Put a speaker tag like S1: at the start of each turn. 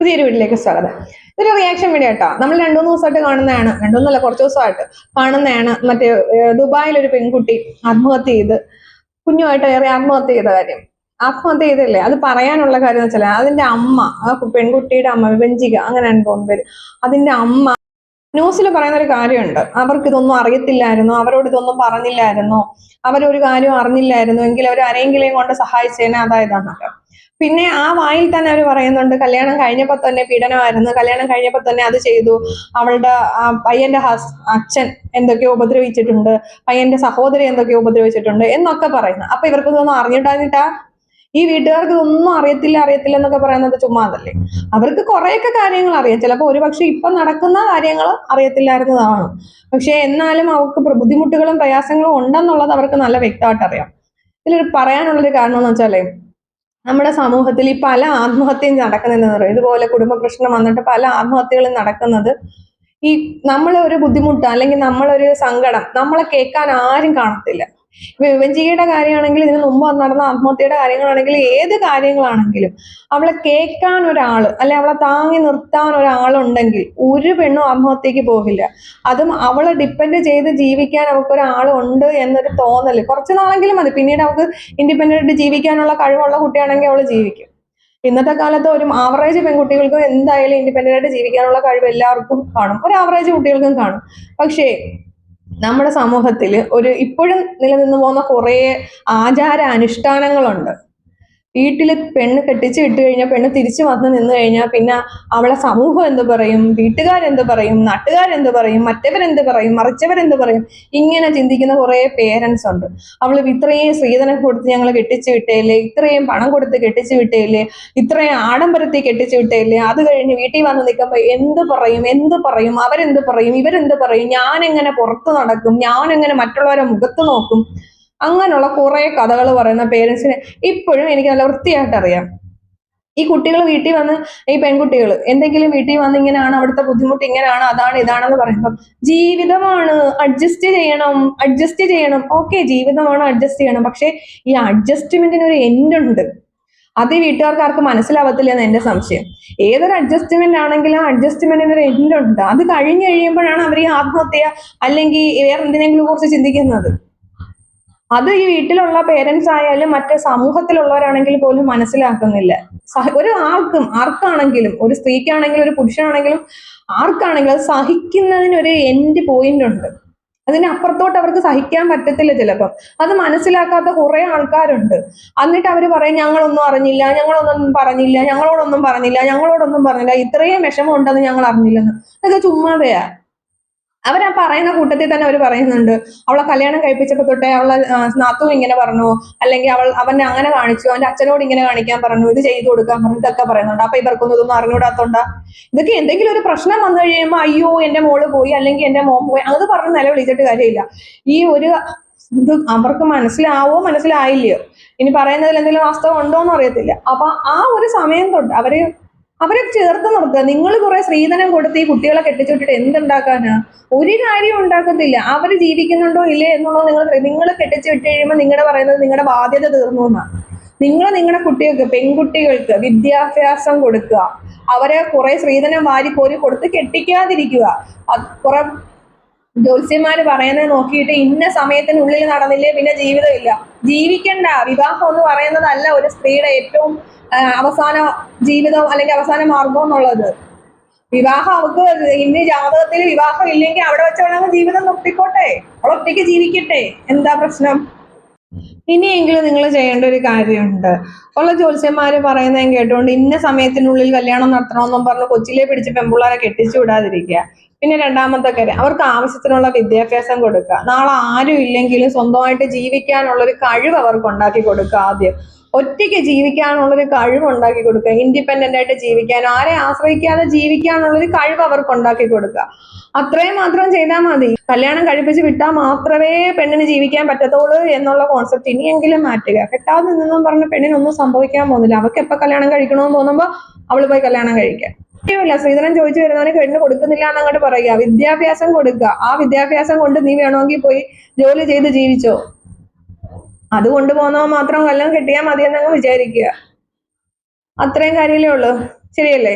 S1: പുതിയൊരു വീട്ടിലേക്ക് സ്വാഗതം. ഇതൊരു റിയാക്ഷൻ വീഡിയോ കേട്ടോ നമ്മൾ രണ്ടു മൂന്ന് ദിവസമായിട്ട് കാണുന്നതാണ്. രണ്ടുമൂന്നല്ല കുറച്ച് ദിവസമായിട്ട് കാണുന്നതാണ്. മറ്റേ ദുബായിൽ ഒരു പെൺകുട്ടി ആത്മഹത്യ ചെയ്ത് കുഞ്ഞുമായിട്ട് ഏറെ ആത്മഹത്യ ചെയ്ത കാര്യം. ആത്മഹത്യ ചെയ്തല്ലേ? അത് പറയാനുള്ള കാര്യം എന്ന് വെച്ചാൽ അതിന്റെ അമ്മ ആ പെൺകുട്ടിയുടെ അമ്മ വിഭജിക അങ്ങനെയാണ് തോന്നുന്നു പേര്. അതിന്റെ അമ്മ ന്യൂസിൽ പറയുന്ന ഒരു കാര്യമുണ്ട്. അവർക്ക് ഇതൊന്നും അറിയത്തില്ലായിരുന്നു. അവരോട് ഇതൊന്നും പറഞ്ഞില്ലായിരുന്നോ. അവരൊരു കാര്യം അറിഞ്ഞില്ലായിരുന്നു. എങ്കിൽ അവർ ആരെങ്കിലും കൊണ്ട് സഹായിച്ചേനെ അതായതാന്നൊക്കെ. പിന്നെ ആ വായിൽ തന്നെ അവർ പറയുന്നുണ്ട് കല്യാണം കഴിഞ്ഞപ്പോ തന്നെ പീഡനമായിരുന്നു. കല്യാണം കഴിഞ്ഞപ്പോ തന്നെ അത് ചെയ്തു. അവളുടെ ആ പയ്യന്റെ ഹസ് അച്ഛൻ എന്തൊക്കെയോ ഉപദ്രവിച്ചിട്ടുണ്ട്. പയ്യന്റെ സഹോദരി എന്തൊക്കെയോ ഉപദ്രവിച്ചിട്ടുണ്ട് എന്നൊക്കെ പറയുന്നു. അപ്പൊ ഇവർക്ക് ഇതൊന്നും അറിഞ്ഞിട്ടാഞ്ഞിട്ടാ ഈ വീട്ടുകാർക്ക് ഇതൊന്നും അറിയത്തില്ല അറിയത്തില്ല എന്നൊക്കെ പറയുന്നത് ചുമ്മാതല്ലേ അവർക്ക് കുറെയൊക്കെ കാര്യങ്ങൾ അറിയാം. ചിലപ്പോൾ ഒരുപക്ഷെ ഇപ്പൊ നടക്കുന്ന കാര്യങ്ങൾ അറിയത്തില്ലായിരുന്നതാണ്. പക്ഷെ എന്നാലും അവർക്ക് ബുദ്ധിമുട്ടുകളും പ്രയാസങ്ങളും ഉണ്ടെന്നുള്ളത് അവർക്ക് നല്ല വ്യക്തമായിട്ട് അറിയാം. ഇതിലൊരു പറയാനുള്ളൊരു കാരണം എന്ന് വെച്ചാലേ നമ്മുടെ സമൂഹത്തിൽ ഈ പല ആത്മഹത്യയും നടക്കുന്നതെന്ന് പറയും. ഇതുപോലെ കുടുംബ പ്രശ്നം വന്നിട്ട് പല ആത്മഹത്യകളും നടക്കുന്നത്. ഈ നമ്മളെ ഒരു ബുദ്ധിമുട്ട് അല്ലെങ്കിൽ നമ്മളൊരു സങ്കടം നമ്മളെ കേൾക്കാൻ ആരും കാണത്തില്ല. ഇപ്പൊ വിഭജിയുടെ കാര്യമാണെങ്കിൽ ഇതിന് മുമ്പ് നടന്ന ആത്മഹത്യയുടെ കാര്യങ്ങളാണെങ്കിൽ ഏത് കാര്യങ്ങളാണെങ്കിലും അവളെ കേൾക്കാൻ ഒരാൾ അല്ലെ അവളെ താങ്ങി നിർത്താൻ ഒരാളുണ്ടെങ്കിൽ ഒരു പെണ്ണും ആത്മഹത്യക്ക് പോകില്ല. അതും അവളെ ഡിപ്പെൻഡ് ചെയ്ത് ജീവിക്കാൻ അവൾക്ക് ഒരാളുണ്ട് എന്നൊരു തോന്നൽ കുറച്ച് നാളെങ്കിലും മതി. പിന്നീട് അവൾക്ക് ഇൻഡിപെൻഡന്റ് ആയിട്ട് ജീവിക്കാനുള്ള കഴിവുള്ള കുട്ടിയാണെങ്കിൽ അവൾ ജീവിക്കും. ഇന്നത്തെ കാലത്ത് ഒരു ആവറേജ് പെൺകുട്ടികൾക്കും എന്തായാലും ഇൻഡിപെൻഡന്റ് ആയിട്ട് ജീവിക്കാനുള്ള കഴിവ് എല്ലാവർക്കും കാണും. ഒരു ആവറേജ് കുട്ടികൾക്കും കാണും. പക്ഷേ നമ്മുടെ സമൂഹത്തിൽ ഒരു ഇപ്പോഴും നിലനിന്ന് പോകുന്ന കുറേ ആചാര അനുഷ്ഠാനങ്ങളുണ്ട് വീട്ടിൽ പെണ്ണ് കെട്ടിച്ച് വിട്ടു കഴിഞ്ഞാൽ പെണ്ണ് തിരിച്ചു വന്ന് നിന്ന് കഴിഞ്ഞാൽ പിന്നെ അവളെ സമൂഹം എന്ത് പറയും? വീട്ടുകാരെന്ത് പറയും? നാട്ടുകാരെന്ത് പറയും? മറ്റവരെന്ത് പറയും? മറിച്ചവരെന്ത് പറയും? ഇങ്ങനെ ചിന്തിക്കുന്ന കുറേ പേരൻസ് ഉണ്ട്. അവൾ ഇത്രയും സ്ത്രീധനം കൊടുത്ത് ഞങ്ങൾ കെട്ടിച്ചു വിട്ടേലേ ഇത്രയും പണം കൊടുത്ത് കെട്ടിച്ചു വിട്ടേലേ ഇത്രയും ആഡംബരത്തിൽ കെട്ടിച്ചു വിട്ടേലേ അത് കഴിഞ്ഞ് വീട്ടിൽ വന്ന് നിൽക്കുമ്പോൾ എന്ത് പറയും? എന്ത് പറയും? അവരെന്ത് പറയും? ഇവരെന്ത് പറയും? ഞാൻ എങ്ങനെ പുറത്ത് നടക്കും? ഞാൻ എങ്ങനെ മറ്റുള്ളവരെ മുഖത്ത് നോക്കും? അങ്ങനെയുള്ള കുറെ കഥകൾ പറയുന്ന പേരൻസിനെ ഇപ്പോഴും എനിക്ക് നല്ല വൃത്തിയായിട്ട് അറിയാം. ഈ കുട്ടികൾ വീട്ടിൽ വന്ന് ഈ പെൺകുട്ടികൾ എന്തെങ്കിലും വീട്ടിൽ വന്ന് ഇങ്ങനെയാണ് അവിടുത്തെ ബുദ്ധിമുട്ട് ഇങ്ങനെയാണ് അതാണ് ഇതാണെന്ന് പറയുമ്പോൾ ജീവിതമാണ് അഡ്ജസ്റ്റ് ചെയ്യണം അഡ്ജസ്റ്റ് ചെയ്യണം. ഓക്കെ ജീവിതമാണ് അഡ്ജസ്റ്റ് ചെയ്യണം. പക്ഷേ ഈ അഡ്ജസ്റ്റ്മെന്റിന് ഒരു എൻഡ് ഉണ്ട്. അത് ഈ വീട്ടുകാർക്ക് മനസ്സിലാവത്തില്ല എന്ന് എന്റെ സംശയം. ഏതൊരു അഡ്ജസ്റ്റ്മെന്റ് ആണെങ്കിലും ആ അഡ്ജസ്റ്റ്മെന്റിന് ഒരു എൻഡ് ഉണ്ട്. അത് കഴിഞ്ഞു കഴിയുമ്പോഴാണ് അവർ ഈ ആത്മഹത്യ അല്ലെങ്കിൽ വേറെ എന്തിനെങ്കിലും കുറിച്ച് ചിന്തിക്കുന്നത്. അത് ഈ വീട്ടിലുള്ള പേരൻസ് ആയാലും മറ്റ് സമൂഹത്തിലുള്ളവരാണെങ്കിൽ പോലും മനസ്സിലാക്കുന്നില്ല. ഒരു ആർക്കും ആർക്കാണെങ്കിലും ഒരു സ്ത്രീക്കാണെങ്കിലും ഒരു പുരുഷനാണെങ്കിലും ആർക്കാണെങ്കിലും അത് സഹിക്കുന്നതിനൊരു എൻഡ് പോയിന്റ് ഉണ്ട്. അതിനപ്പുറത്തോട്ട് അവർക്ക് സഹിക്കാൻ പറ്റത്തില്ല ചിലപ്പം. അത് മനസ്സിലാക്കാത്ത കുറെ ആൾക്കാരുണ്ട്. എന്നിട്ട് അവർ പറയും ഞങ്ങളൊന്നും അറിഞ്ഞില്ല ഞങ്ങളൊന്നും പറഞ്ഞില്ല ഞങ്ങളോടൊന്നും പറഞ്ഞില്ല ഞങ്ങളോടൊന്നും പറഞ്ഞില്ല ഇത്രയും വിഷമം ഉണ്ടെന്ന് ഞങ്ങൾ അറിഞ്ഞില്ലെന്ന്. അതൊക്കെ ചുമ്മാതെയാ. അവരാ പറയുന്ന കൂട്ടത്തിൽ തന്നെ അവർ പറയുന്നുണ്ട്. അവളെ കല്യാണം കഴിപ്പിച്ചപ്പോ തൊട്ടേ അവളെ നാത്തു ഇങ്ങനെ പറഞ്ഞു. അല്ലെങ്കിൽ അവൾ അവനെ അങ്ങനെ കാണിച്ചു. അവന്റെ അച്ഛനോട് ഇങ്ങനെ കാണിക്കാൻ പറഞ്ഞു. ഇത് ചെയ്തു കൊടുക്കാൻ പറഞ്ഞു. ഇതൊക്കെ പറയുന്നുണ്ട്. അപ്പൊ ഇവർക്കൊന്നും ഇതൊന്നും അറിഞ്ഞൂടാത്തോണ്ടാ ഇതൊക്കെ എന്തെങ്കിലും ഒരു പ്രശ്നം വന്നു കഴിയുമ്പോൾ അയ്യോ എന്റെ മോൾ പോയി. അല്ലെങ്കിൽ എന്റെ മോൻ പോയി. അത് പറഞ്ഞ് നിലവിളിച്ചിട്ട് കാര്യമില്ല. ഈ ഒരു ഇത് അവർക്ക് മനസ്സിലാവോ മനസ്സിലായില്ലയോ? ഇനി പറയുന്നതിൽ എന്തെങ്കിലും വാസ്തവം ഉണ്ടോ എന്ന് അറിയത്തില്ല അപ്പൊ ആ ഒരു സമയം തൊട്ട് അവർ അവരെ ചേർത്ത് നിർത്തുക. നിങ്ങൾ കുറെ സ്ത്രീധനം കൊടുത്ത് ഈ കുട്ടികളെ കെട്ടിച്ചുവിട്ടിട്ട് എന്തുണ്ടാക്കാനാ? ഒരു കാര്യം ഉണ്ടാക്കത്തില്ല. അവർ ജീവിക്കുന്നുണ്ടോ ഇല്ലേ എന്നുള്ളത് നിങ്ങൾ നിങ്ങൾ കെട്ടിച്ചു വിട്ട് കഴിയുമ്പോൾ നിങ്ങളുടെ പറയുന്നത് നിങ്ങളുടെ ബാധ്യത തീർന്നു എന്നാണ് നിങ്ങൾ നിങ്ങളുടെ കുട്ടികൾക്ക് പെൺകുട്ടികൾക്ക് വിദ്യാഭ്യാസം കൊടുക്കുക. അവരെ കുറെ സ്ത്രീധനം വാരി കോരി കൊടുത്ത് കെട്ടിക്കാതിരിക്കുക. കുറെ ജ്യോത്സ്യന്മാര് പറയുന്നത് നോക്കിയിട്ട് ഇന്ന സമയത്തിനുള്ളിൽ നടന്നില്ലേ പിന്നെ ജീവിതമില്ല. ജീവിക്കണ്ട. വിവാഹം എന്ന് പറയുന്നതല്ല ഒരു സ്ത്രീയുടെ ഏറ്റവും അവസാന ജീവിതം അല്ലെങ്കിൽ അവസാന മാർഗം എന്നുള്ളത്. വിവാഹം അവൾക്ക് ഇന്ന് ജാതകത്തിൽ വിവാഹം ഇല്ലെങ്കിൽ അവിടെ വെച്ച് വേണമെങ്കിൽ ജീവിതം നിർത്തിക്കോട്ടെ. അവൾ ഒറ്റയ്ക്ക് ജീവിക്കട്ടെ. എന്താ പ്രശ്നം? ഇനിയെങ്കിലും നിങ്ങൾ ചെയ്യേണ്ട ഒരു കാര്യമുണ്ട്. ഉള്ള ജ്യോത്സ്യന്മാര് പറയുന്നതും കേട്ടുകൊണ്ട് ഇന്ന സമയത്തിനുള്ളിൽ കല്യാണം നടത്തണമെന്നും പറഞ്ഞ് കൊച്ചിലെ പിടിച്ച് പെമ്പിള്ളാരെ കെട്ടിച്ചു വിടാതിരിക്കുക. പിന്നെ രണ്ടാമത്തെ കാര്യം അവർക്ക് ആവശ്യത്തിനുള്ള വിദ്യാഭ്യാസം കൊടുക്കുക. നാളെ ആരും ഇല്ലെങ്കിലും സ്വന്തമായിട്ട് ജീവിക്കാനുള്ള ഒരു കഴിവ് അവർക്ക് ഉണ്ടാക്കി കൊടുക്കുക ആദ്യം. ഒറ്റയ്ക്ക് ജീവിക്കാനുള്ളൊരു കഴിവ് ഉണ്ടാക്കി കൊടുക്കുക. ഇൻഡിപെൻഡന്റ് ആയിട്ട് ജീവിക്കാൻ ആരെ ആശ്രയിക്കാതെ ജീവിക്കാനുള്ളൊരു കഴിവ് അവർക്ക് ഉണ്ടാക്കി കൊടുക്കുക. അത്രയും മാത്രം ചെയ്താൽ മതി. കല്യാണം കഴിപ്പിച്ച് വിട്ടാൽ മാത്രമേ പെണ്ണിന് ജീവിക്കാൻ പറ്റത്തുള്ളൂ എന്നുള്ള കോൺസെപ്റ്റ് ഇനിയെങ്കിലും മാറ്റുക. കെട്ടാതെ നിന്നും പറഞ്ഞ പെണ്ണിനൊന്നും സംഭവിക്കാൻ പോകുന്നില്ല. അവൾക്ക് എപ്പോൾ കല്യാണം കഴിക്കണമെന്ന് തോന്നുമ്പോൾ അവൾ പോയി കല്യാണം കഴിക്കുക ഇല്ല ശ്രീധരൻ ചോദിച്ചു വരുന്നവന് പെണ്ണ് കൊടുക്കുന്നില്ല എന്ന് അങ്ങോട്ട് പറയുക. വിദ്യാഭ്യാസം കൊടുക്കുക. ആ വിദ്യാഭ്യാസം കൊണ്ട് നീ വേണമെങ്കിൽ പോയി ജോലി ചെയ്ത് ജീവിച്ചോ? അത് കൊണ്ടുപോകുന്നവ മാത്രം കൊല്ലം കിട്ടിയാൽ മതി എന്നങ്ങ് വിചാരിക്കുക. അത്രയും കാര്യമല്ലേ ഉള്ളൂ. ശരിയല്ലേ?